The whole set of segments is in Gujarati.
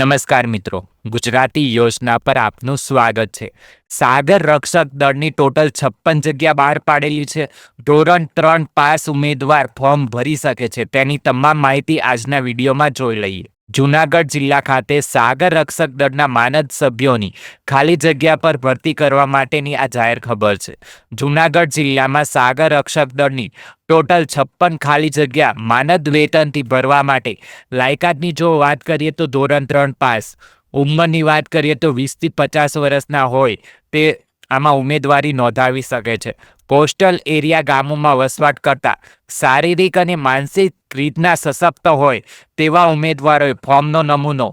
નમસ્કાર મિત્રો. ગુજરાતી યોજના પર આપનું સ્વાગત છે. સાગર રક્ષક દળની ટોટલ છપ્પન જગ્યા બહાર પાડેલી છે. ધોરણ ત્રણ પાસ ઉમેદવાર ફોર્મ ભરી શકે છે. તેની તમામ માહિતી આજના વિડીયોમાં જોઈ લઈએ. જુનાગઢ જિલ્લા ખાતે સાગર રક્ષક દળના માનદ સભ્યોની ખાલી જગ્યા પર ભરતી કરવા માટેની આ જાહેર ખબર છે. જુનાગઢ જિલ્લામાં સાગર રક્ષક દળની ટોટલ છપ્પન ખાલી જગ્યા માનદ વેતનથી ભરવા માટે લાયકાતની જો વાત કરીએ તો ધોરણ ત્રણ પાસ. ઉંમરની વાત કરીએ તો વીસથી પચાસ વર્ષના હોય તે આમાં ઉમેદવારી નોંધાવી શકે છે. કોસ્ટલ એરિયા ગામોમાં વસવાટ કરતા શારીરિક અને માનસિક રીતના સશક્ત હોય તેવા ઉમેદવારોએ ફોર્મનો નમૂનો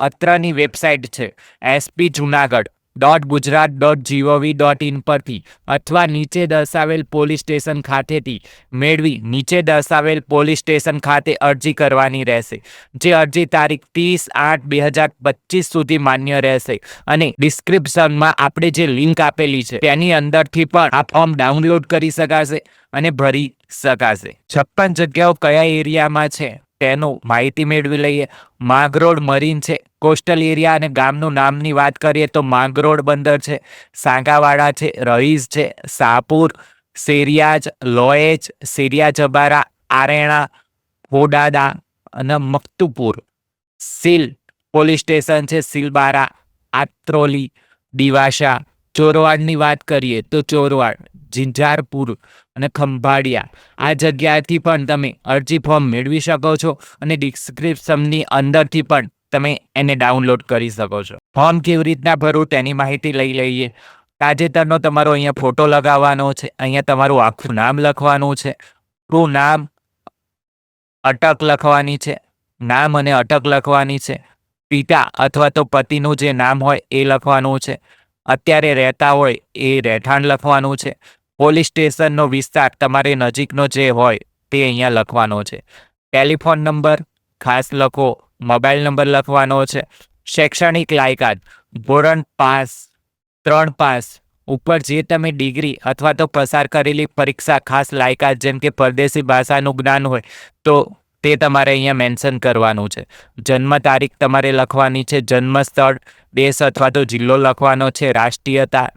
અત્રની વેબસાઇટ છે. SP Junagadh. Dot Gujarat dot gov dot in પરથી અથવા નીચે દર્શાવેલ પોલીસ સ્ટેશન ખાતેથી મેળવી નીચે દર્શાવેલ પોલીસ સ્ટેશન ખાતે અરજી કરવાની રહેશે, જે અરજી તારીખ ત્રીસ આઠ બે હજાર પચીસ સુધી માન્ય રહેશે. અને ડિસ્ક્રિપ્શનમાં આપણે જે લિંક આપેલી છે, તેની અંદરથી પણ આ ફોર્મ ડાઉનલોડ કરી શકાશે અને ભરી શકાશે. છપ્પન જગ્યાઓ કયા એરિયામાં છે? તેનું માહિતી મેળવી લઈએ. માંગરોળ મરીન છે. કોસ્ટલ એરિયા અને ગામનું નામની વાત કરીએ તો માંગરોળ બંદર છે. સાંગાવાડા છે. રહીસ છે. સાપુર સેરિયાજ લોએજ સેરિયા જબારા આરેણા, હોડાદા અને મક્તુપુર. સીલ પોલીસ સ્ટેશન છે. સિલબારા, આત્રોલી, દિવાસા. ચોરવાડની વાત કરીએ તો ચોરવાડ. ઝિંઝારપુર અને ખંભાળિયા. આ જગ્યાએથી પણ તમે અરજી ફોર્મ મેળવી શકો છો અને ડિસ્ક્રિપ્શનની અંદરથી પણ તમે એને ડાઉનલોડ કરી શકો છો. ફોર્મ કેવી રીતના ભરવું તેની માહિતી લઈ લઈએ. તાજેતરનો તમારો અહીંયા ફોટો લગાવવાનો છે, અહીંયા તમારું આખું નામ લખવાનું છે. પૂરું નામ અટક લખવાની છે, નામ અને અટક લખવાની છે. પિતા અથવા તો પતિનું જે નામ હોય એ લખવાનું છે. અત્યારે રહેતા હોય એ રહેઠાણ લખવાનું છે. પોલીસ સ્ટેશનનો વિસ્તાર તમારે નજીકનો જે હોય તે અહીંયા લખવાનો છે. ટેલિફોન નંબર ખાસ લખો, મોબાઈલ નંબર લખવાનો છે. શૈક્ષણિક લાયકાત, ધોરણ પાસ, ત્રણ પાસ, ઉપર જે તમે ડિગ્રી અથવા તો પસાર કરેલી પરીક્ષા ખાસ લાયકાત જેમ કે પરદેશી ભાષાનું જ્ઞાન હોય તો તે તમારે અહીંયા મેન્શન કરવાનું છે. જન્મ તારીખ તમારે લખવાની છે જન્મ સ્થળ દેશ અથવા તો જિલ્લો લખવાનો છે, રાષ્ટ્રીયતા,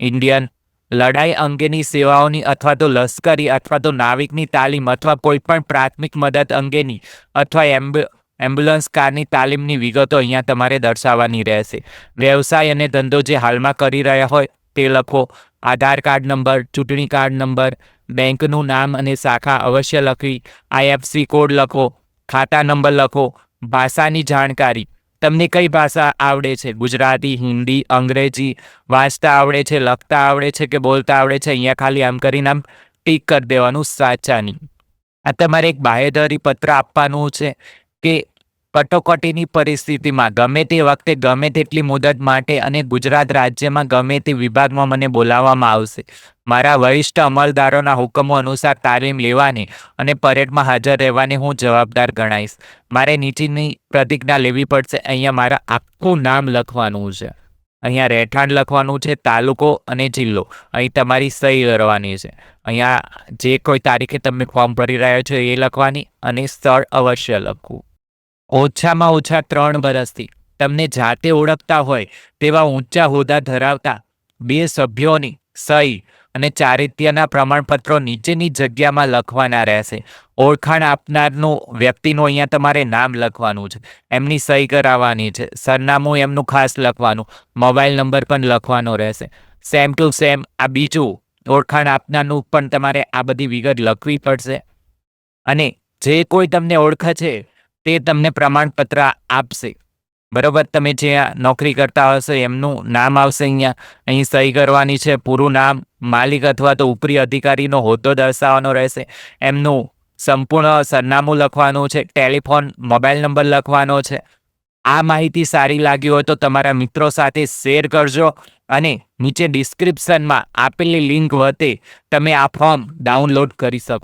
ઇન્ડિયન લડાઈ અંગેની સેવાઓની અથવા તો લશ્કરી અથવા તો નાવિકની તાલીમ અથવા કોઈપણ પ્રાથમિક મદદ અંગેની અથવા એમ્બ, એમ્બ્યુલન્સ કારની તાલીમની વિગતો અહીંયા તમારે દર્શાવવાની રહેશે. વ્યવસાય અને ધંધો જે હાલમાં કરી રહ્યા હોય તે લખો. આધાર કાર્ડ નંબર, ચૂંટણી કાર્ડ નંબર, બેંકનું નામ અને શાખા અવશ્ય લખવી આઈએફસી કોડ લખો. ખાતા નંબર લખો. ભાષાની જાણકારી. તમને કઈ ભાષા આવડે છે? ગુજરાતી, હિન્દી, અંગ્રેજી, વાંચતા આવડે છે, લખતા આવડે છે કે બોલતા આવડે છે? અહીંયા ખાલી આમ કરીને આમ ટીક કરી દેવાનું સાચાની. આ તમારે એક બાહેધરી પત્ર આપવાનું છે કે કટોકટીની પરિસ્થિતિમાં ગમે તે વખતે ગમે તેટલી મુદત માટે અને ગુજરાત રાજ્યમાં ગમે તે વિભાગમાં મને બોલાવવામાં આવશે. મારા વરિષ્ઠ અમલદારોના હુકમો અનુસાર તાલીમ લેવાની અને પરેડમાં હાજર રહેવાની હું જવાબદાર ગણાઈશ. મારે નીચેની પ્રતિજ્ઞા લેવી પડશે. અહીંયા મારા આખું નામ લખવાનું છે. અહીંયા રહેઠાણ લખવાનું છે, તાલુકો અને જિલ્લો. અહીં તમારી સહી કરવાની છે. અહીંયા જે કોઈ તારીખે તમે ફોર્મ ભરી રહ્યા છો એ લખવાની અને સ્થળ અવશ્ય લખવું. ઓછામાં ઓછા ત્રણ વર્ષથી તમને જાતે ઓળખતા હોય તેવા ઊંચા હોદ્દા ધરાવતા બે સભ્યોની સહી અને ચારિત્ર્યના પ્રમાણપત્રો નીચેની જગ્યામાં લખવાના રહેશે. ઓળખાણ આપનારનું વ્યક્તિનું અહીંયા તમારે નામ લખવાનું છે. એમની સહી કરાવવાની છે. સરનામું એમનું ખાસ લખવાનું. મોબાઈલ નંબર પણ લખવાનો રહેશે. સેમ ટુ સેમ આ બીજું ઓળખાણ આપનારનું પણ તમારે આ બધી વિગત લખવી પડશે. અને જે કોઈ તમને ઓળખે છે તે તમને પ્રમાણપત્ર આપશે. બરોબર? તમે જે નોકરી કરતા હશો, એમનું નામ આવશે અહીંયા. અહીં સહી કરવાની છે, પૂરું નામ, માલિક અથવા તો ઉપરી અધિકારીનો હોદ્દો દર્શાવવાનો રહેશે. એમનું સંપૂર્ણ સરનામું લખવાનું છે, ટેલિફોન, મોબાઈલ નંબર લખવાનો છે. આ માહિતી સારી લાગી હોય તો તમારા મિત્રો સાથે શેર કરજો અને નીચે ડિસ્ક્રિપ્શનમાં આપેલી લિંક વતે તમે આ ફોર્મ ડાઉનલોડ કરી શકો